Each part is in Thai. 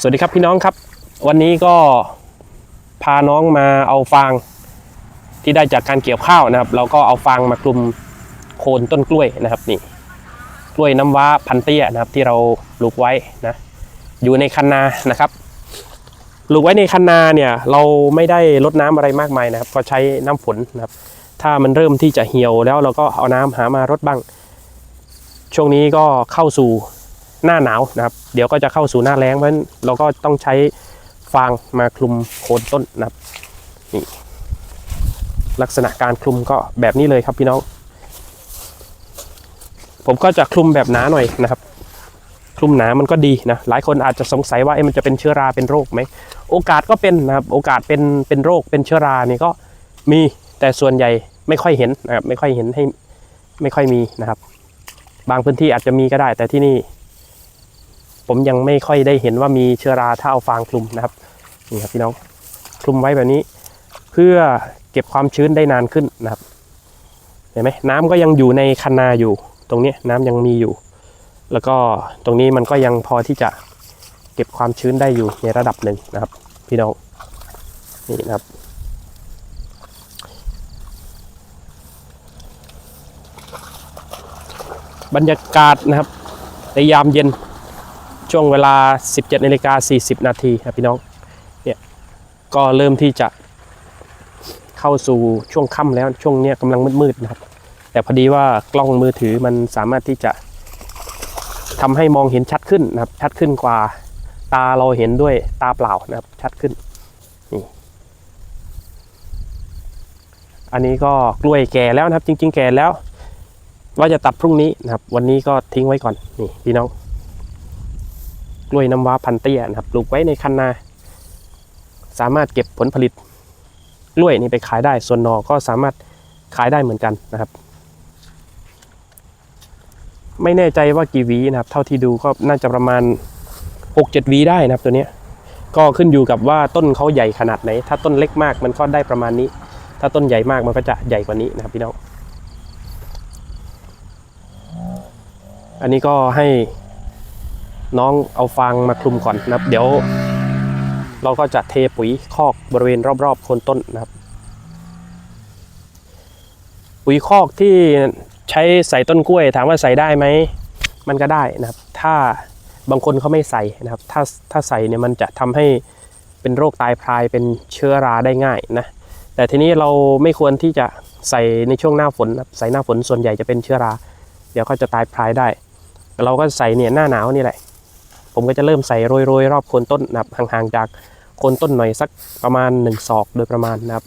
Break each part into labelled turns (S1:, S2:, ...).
S1: สวัสดีครับพี่น้องครับ วันนี้ก็พาน้องมาเอาฟางที่ได้จากการเกี่ยวข้าวนะครับ เราก็เอาฟางมาคลุมโคนต้นกล้วยนะครับนี่กล้วยน้ำว้าพันเตี้ยนะครับที่เราปลูกไว้นะอยู่ในคันนานะครับปลูกไว้ในคันนาเนี่ยเราไม่ได้ลดน้ำอะไรมากมายนะครับ ก็ใช้น้ำฝนนะครับ ถ้ามันเริ่มที่จะเหี่ยวแล้วเราก็เอาน้ำหามารดบ้าง ช่วงนี้ก็เข้าสู่ หน้าหนาวนะครับ เดี๋ยวก็จะเข้าสู่หน้าแล้งเพราะฉะนั้นเราก็ต้องใช้ฟางมาคลุมโคนต้นนะครับนี่ลักษณะการคลุมก็แบบนี้เลยครับพี่น้อง ผมก็จะคลุมแบบหนาหน่อยนะครับ คลุมหนามันก็ดีนะหลายคนอาจจะสงสัยว่าเอ๊ะมันจะเป็นเชื้อราเป็นโรคไหมโอกาสก็เป็นนะครับโอกาสเป็นเป็นโรคเป็นเชื้อรานี่ก็มีแต่ส่วนใหญ่ไม่ค่อยเห็นนะครับไม่ค่อยเห็นให้ไม่ค่อยมีนะครับ บางพื้นที่อาจจะมีก็ได้ แต่ที่นี่ ผมยังไม่ค่อยได้เห็นว่ามีเชื้อราถ้าเอาฟางคลุมนะครับนี่ครับพี่น้องคลุมไว้แบบนี้ เพื่อเก็บความชื้นได้นานขึ้นนะครับเห็นไหมน้ำก็ยังอยู่ในคันนาอยู่ ตรงนี้น้ำยังมีอยู่ แล้วก็ตรงนี้มันก็ยังพอที่จะเก็บความชื้นได้อยู่ในระดับหนึ่งนะครับ พี่น้องนี่นะครับบรรยากาศนะครับในยามเย็น ช่วงเวลา 17นาฬิกา40 นาทีครับพี่น้องเนี่ยก็เริ่มที่จะเข้าสู่ช่วงค่ำแล้วช่วงเนี้ยกำลังมืดๆนะครับ แต่พอดีว่ากล้องมือถือมันสามารถที่จะทำให้มองเห็นชัดขึ้นนะครับ ชัดขึ้นกว่าตาเราเห็นด้วยตาเปล่านะครับ ชัดขึ้นนี่อันนี้ก็กล้วยแก่แล้วนะครับ จริง ๆ แก่แล้ว ว่าจะตัดพรุ่งนี้นะครับ วันนี้ก็ทิ้งไว้ก่อนนี่พี่น้อง กล้วยน้ำว้าพันเตี้ยนะครับปลูกไว้ในคันนา สามารถเก็บผลผลิตกล้วยนี่ไปขายได้ ส่วนนอก็สามารถขายได้เหมือนกันนะครับ ไม่แน่ใจว่ากี่วีนะครับ เท่าที่ดูก็น่าจะประมาณ 6-7วีได้นะครับตัวนี้ก็ขึ้นอยู่กับว่าต้นเขาใหญ่ขนาดไหน ถ้าต้นเล็กมากมันก็ได้ประมาณนี้ ถ้าต้นใหญ่มากมันก็จะใหญ่กว่านี้นะครับพี่น้อง อันนี้ก็ให้ น้องเอาฟางมาคลุมก่อนนะครับ เดี๋ยว เราก็จะเทปุ๋ยคอกบริเวณรอบๆโคนต้นนะครับ ปุ๋ยคอกที่ใช้ใส่ต้นกล้วย ถามว่าใส่ได้ไหมมันก็ได้นะครับ ถ้าบางคนเขาไม่ใส่นะครับ ถ้าถ้าใส่เนี่ยมันจะทำให้เป็นโรคตายพรายเป็นเชื้อราได้ง่ายนะแต่ทีนี้เราไม่ควรที่จะใส่ในช่วงหน้าฝนนะใส่หน้าฝนส่วนใหญ่จะเป็นเชื้อรา เดี๋ยวเขาจะตายพรายได้ เราก็ใส่เนี่ยหน้าหนาวนี่แหละ ผมก็จะเริ่มใส่โรยๆรอบโคนต้นนะครับห่างๆจากโคนต้นหน่อยสักประมาณหนึ่งศอกโดยประมาณนะครับ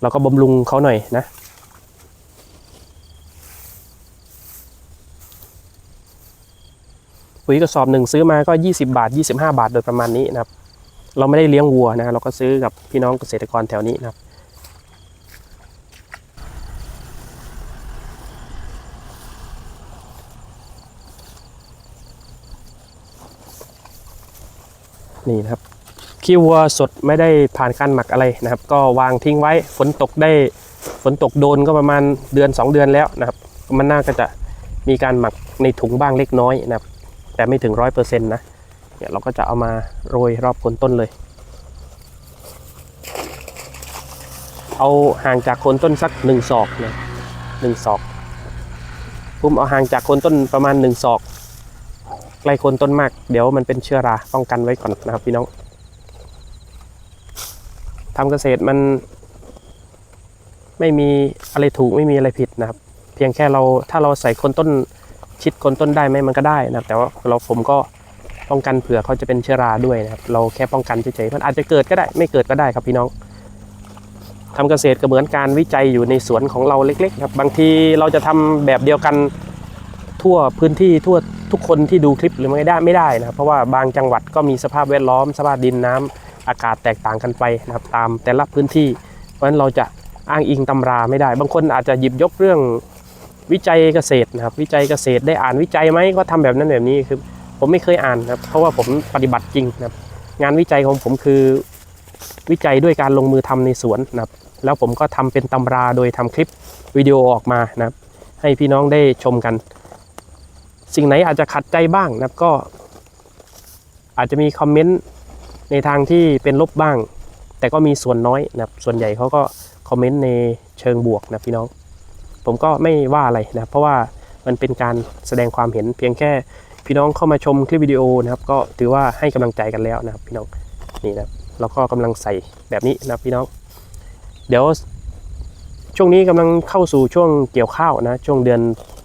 S1: เราก็บำรุงเขาหน่อยนะ ปุ๋ยกระสอบหนึ่งซื้อมาก็ 20 บาท 25 บาทโดยประมาณนี้นะครับ เราไม่ได้เลี้ยงวัวนะเราก็ซื้อกับพี่น้องเกษตรกรแถวนี้นะครับ นี่นะครับขี้วัวสดไม่ได้ผ่านการหมักอะไรนะครับ ก็วางทิ้งไว้ฝนตกได้ฝนตกโดนก็ประมาณเดือน 2 เดือนแล้วนะครับ มันน่าก็จะมีการหมักในถุงบ้างเล็กน้อยนะครับ แต่ไม่ถึงร้อยเปอร์เซ็นต์นะเนี่ยเราก็จะเอามาโรยรอบโคนต้นเลย เอาห่างจากโคนต้นสักหนึ่งศอกนะหนึ่งศอกผมเอาห่างจากโคนต้นประมาณหนึ่งศอก ใกล้โคนต้นมาก เดี๋ยวมันเป็นเชื้อราป้องกันไว้ก่อนนะครับพี่น้องทำเกษตรมัน ไม่มีอะไรถูกไม่มีอะไรผิดนะครับ เพียงแค่เราถ้าเราใส่คนต้นชิดคนต้นได้ไหมมันก็ได้นะครับ แต่ว่าเราผมก็ป้องกันเผื่อเขาจะเป็นเชื้อราด้วยนะครับ เราแค่ป้องกันเฉยๆมันอาจจะเกิดก็ได้ ไม่เกิดก็ได้ครับพี่น้องทำเกษตรก็เหมือนการวิจัยอยู่ในสวนของเราเล็กๆครับบางทีเราจะทำแบบเดียวกัน ทั่วพื้นที่ทั่วทุกคนที่ดูคลิปหรือไม่ได้ไม่ได้นะครับ เพราะว่าบางจังหวัดก็มีสภาพแวดล้อม สภาพดินน้ำอากาศแตกต่างกันไปนะครับตามแต่ละพื้นที่ เพราะฉะนั้นเราจะอ้างอิงตำราไม่ได้ บางคนอาจจะหยิบยกเรื่องวิจัยเกษตรนะครับ วิจัยเกษตรได้อ่านวิจัยไหมก็ทำแบบนั้นแบบนี้คือผมไม่เคยอ่านนะครับเพราะว่าผมปฏิบัติจริงนะครับ งานวิจัยของผมคือวิจัยด้วยการลงมือทำในสวนนะครับ แล้วผมก็ทำเป็นตำราโดยทำคลิปวิดีโอออกมานะครับ ให้พี่น้องได้ชมกัน สิ่งไหนอาจจะขัดใจบ้างนะครับก็ อาจจะมีคอมเมนต์ในทางที่เป็นลบบ้าง แต่ก็มีส่วนน้อยนะครับส่วนใหญ่เขาก็คอมเมนต์ในเชิงบวกนะพี่น้อง ผมก็ไม่ว่าอะไรนะเพราะว่ามันเป็นการแสดงความเห็นเพียงแค่พี่น้องเข้ามาชมคลิปวิดีโอนะครับ ก็ถือว่าให้กำลังใจกันแล้วนะครับ พี่น้องนี่นะเราก็กำลังใส่แบบนี้นะพี่น้อง เดี๋ยวช่วงนี้กำลังเข้าสู่ช่วงเกี่ยวข้าวนะ ช่วงเดือน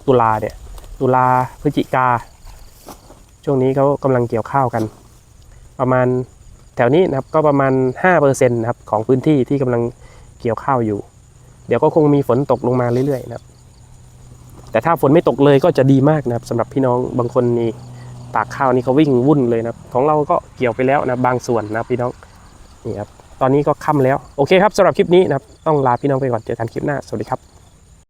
S1: ตุลาเนี่ย ตุลาพฤศจิกา ช่วงนี้เขากำลังเกี่ยวข้าวกัน ประมาณแถวนี้นะครับก็ประมาณ5%นะครับของพื้นที่ที่กำลังเกี่ยวข้าวอยู่ เดี๋ยวก็คงมีฝนตกลงมาเรื่อยๆนะครับ แต่ถ้าฝนไม่ตกเลยก็จะดีมากนะครับสำหรับพี่น้องบางคนนี่ตากข้าวนี่เขาวิ่งวุ่นเลยนะครับ ของเราก็เกี่ยวไปแล้วนะบางส่วนนะพี่น้องนี่ครับตอนนี้ก็ค่ำแล้ว โอเคครับสำหรับคลิปนี้นะครับ ต้องลาพี่น้องไปก่อนเจอกันคลิปหน้า สวัสดีครับ